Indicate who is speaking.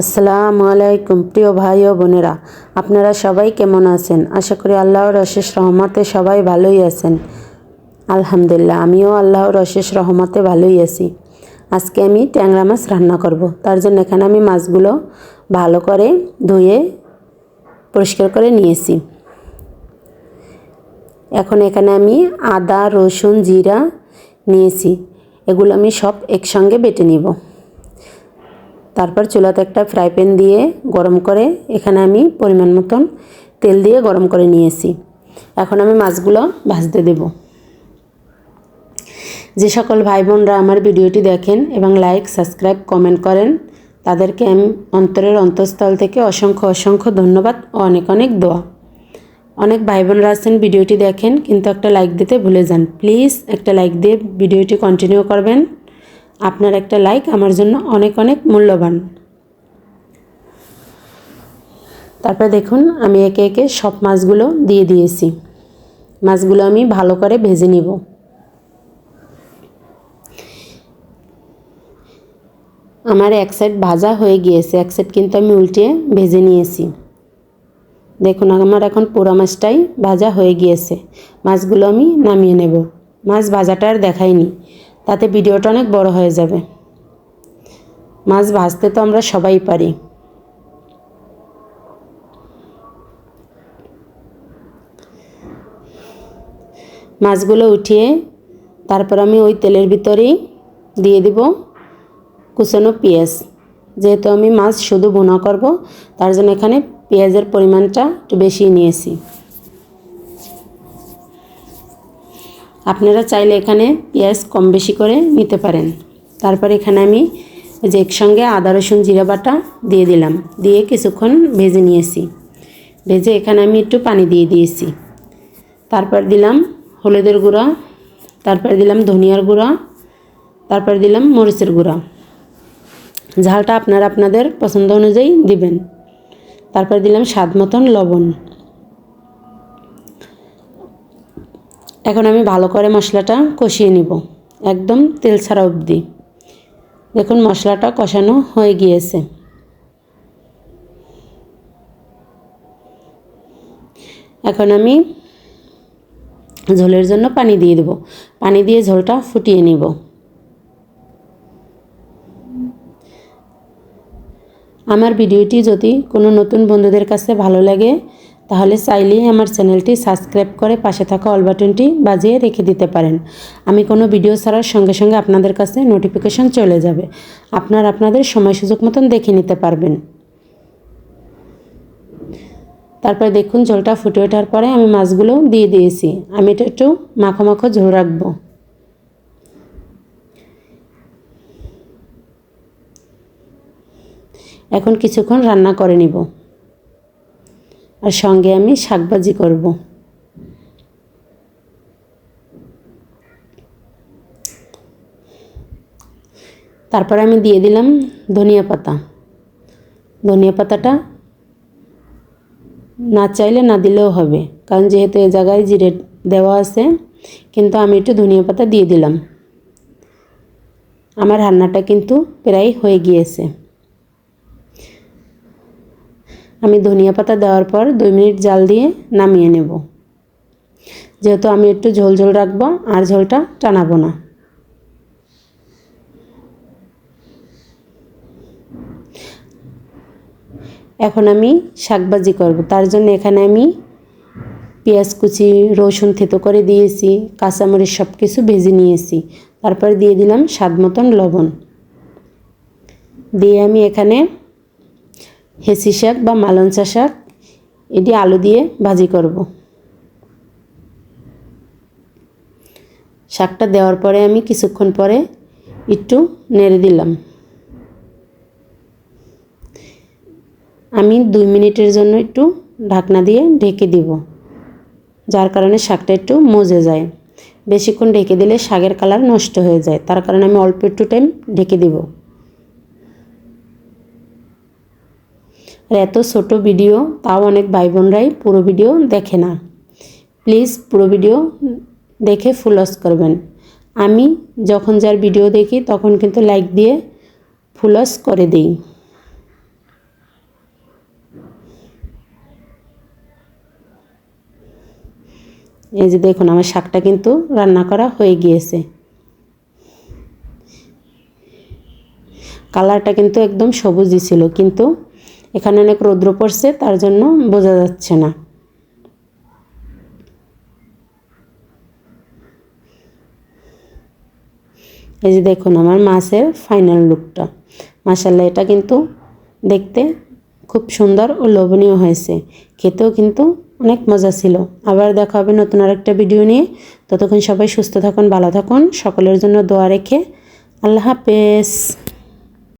Speaker 1: আসসালামু আলাইকুম, প্রিয় ভাই ও বোনেরা। আপনারা সবাই কেমন আছেন? আশা করি আল্লাহর অশেষ রহমতে সবাই ভালোই আছেন। আলহামদুলিল্লাহ, আমিও আল্লাহর অশেষ রহমতে ভালোই আছি। আজকে আমি ট্যাংরা মাছ রান্না করব। তার জন্য এখানে আমি মাছগুলো ভালো করে ধুয়ে পরিষ্কার করে নিয়েছি। এখন এখানে আমি আদা, রসুন, জিরা নিয়েছি। এগুলো আমি সব একসঙ্গে বেটে নিব। তারপর চুলাতে একটা ফ্রাই প্যান দিয়ে গরম করে এখানে আমি পরিমাণ মতন তেল দিয়ে গরম করে নিয়েছি। এখন আমি মাছগুলো ভাজতে দেব। যে সকল ভাই বোনরা আমার ভিডিওটি দেখেন এবং লাইক, সাবস্ক্রাইব, কমেন্ট করেন, তাদেরকে আমি অন্তরের অন্তঃস্থল থেকে অসংখ্য অসংখ্য ধন্যবাদ ও অনেক অনেক দোয়া। অনেক ভাই বোনরা আছেন ভিডিওটি দেখেন, কিন্তু একটা লাইক দিতে ভুলে যান। প্লিজ একটা লাইক দিয়ে ভিডিওটি কন্টিনিউ করবেন। আপনার একটা লাইক আমার জন্য অনেক অনেক মূল্যবান। তারপরে দেখুন, আমি একে একে সব মাছগুলো দিয়ে দিয়েছি। মাছগুলো আমি ভালো করে ভেজে নিব। আমার এক সাইড ভাজা হয়ে গিয়েছে, এক সাইড কিন্তু আমি উল্টে ভেজে নিয়েছি। দেখুন, আমার এখন পোড়া মাছটাই ভাজা হয়ে গিয়েছে। মাছগুলো আমি নামিয়ে নেব। মাছ ভাজাটা আর দেখাইনি। তাতে ভিডিওটা অনেক বড় হয়ে যাবে। মাছ ভাজতে তো আমরা সবাই পারি। মাছগুলো উঠিয়ে তারপর আমি ওই তেলের ভিতরেই দিয়ে দিব কুচানো পেঁয়াজ। যেহেতু আমি মাছ শুধু বোনা করব, তার জন্য এখানে পেঁয়াজের পরিমাণটা একটু বেশি নিয়েছি। আপনারা চাইলে এখানে পেঁয়াজ কম বেশি করে নিতে পারেন। তারপর এখানে আমি যে একসঙ্গে আদা, রসুন, জিরা বাটা দিয়ে দিলাম। দিয়ে কিছুক্ষণ ভেজে নিয়েছি। ভেজে এখানে আমি একটু পানি দিয়ে দিয়েছি। তারপর দিলাম হলুদের গুঁড়া। তারপর দিলাম ধনিয়ার গুঁড়া। তারপর দিলাম মরিচের গুঁড়া। ঝালটা আপনারা আপনাদের পছন্দ অনুযায়ী দিবেন। তারপর দিলাম স্বাদ মতন লবণ। এখন আমি ভালো করে মশলাটা কষিয়ে নিব, একদম তেল ছাড়া অবধি। দেখুন, মশলাটা কষানো হয়ে গিয়েছে। এখন আমি ঝোলের জন্য পানি দিয়ে দেব। পানি দিয়ে ঝোলটা ফুটিয়ে নিব। আমার ভিডিওটি যদি কোনো নতুন বন্ধুদের কাছে ভালো লাগে তাহলে চাইলেই আমার চ্যানেলটি সাবস্ক্রাইব করে পাশে থাকা অল বাটনটি বাজিয়ে রেখে দিতে পারেন। আমি কোনো ভিডিও ছাড়ার সঙ্গে সঙ্গে আপনাদের কাছে নোটিফিকেশন চলে যাবে। আপনার আপনাদের সময় সুযোগ মতন দেখে নিতে পারবেন। তারপরে দেখুন ঝোলটা ফুটে ওঠার পরে আমি মাছগুলো দিয়ে দিয়েছি। আমি এটা একটু মাখো মাখো ঝোল রাখব। এখন কিছুক্ষণ রান্না করে নিব। আর সঙ্গে আমি শাকভাজি করব। তারপরে আমি দিয়ে দিলাম ধনিয়া পাতা। ধনিয়া পাতাটা না চাইলে না দিলেও হবে, কারণ যেহেতু এ জায়গায় জিরে দেওয়া আছে, কিন্তু আমি একটু ধনিয়া পাতা দিয়ে দিলাম। আমার রান্নাটা কিন্তু প্রায় হয়ে গিয়েছে। আমি ধনিয়া পাতা দেওয়ার পর দুই মিনিট জাল দিয়ে নামিয়ে নেব। যেহেতু আমি একটু ঝোল ঝোল রাখব, আর ঝোলটা টানাবো না। এখন আমি শাকবাজি করব। তার জন্য এখানে আমি পেঁয়াজ কুচি, রসুন থেতো করে দিয়েছি, কাঁচামরিচ সব কিছু ভেজে নিয়েছি। তারপর দিয়ে দিলাম স্বাদ মতন লবণ। দিয়ে আমি এখানে হেসি শাক বা মালঞ্চা শাক, এটি আলু দিয়ে ভাজি করব। শাকটা দেওয়ার পরে আমি কিছুক্ষণ পরে একটু নেড়ে দিলাম। আমি দুই মিনিটের জন্য একটু ঢাকনা দিয়ে ঢেকে দিব, যার কারণে শাকটা একটু মজে যায়। বেশিক্ষণ ঢেকে দিলে শাকের কালার নষ্ট হয়ে যায়, তার কারণে আমি অল্প একটু টাইম ঢেকে দিব। আর এত ছোট ভিডিও, তাও অনেক ভাই বোনরাই পুরো ভিডিও দেখে না। প্লিজ পুরো ভিডিও দেখে ফুলস করবেন। আমি যখন যার ভিডিও দেখি, তখন কিন্তু লাইক দিয়ে ফুলস করে দিই। এই যে দেখুন, আমার শাকটা কিন্তু রান্না করা হয়ে গিয়েছে। কালারটা কিন্তু একদম সবুজই ছিল, কিন্তু এখানে অনেক রৌদ্র পড়ছে, তার জন্য বোঝা যাচ্ছে না। এই যে দেখুন আমার মাছের ফাইনাল লুকটা মাসাল্লাহ এটা কিন্তু দেখতে খুব সুন্দর ও লোভনীয় হয়েছে। খেতেও কিন্তু অনেক মজা ছিল। আবার দেখা হবে নতুন আরেকটা ভিডিও নিয়ে। ততক্ষণ সবাই সুস্থ থাকুন, ভালো থাকুন। সকলের জন্য দোয়া রেখে আল্লাহ হাফেজ।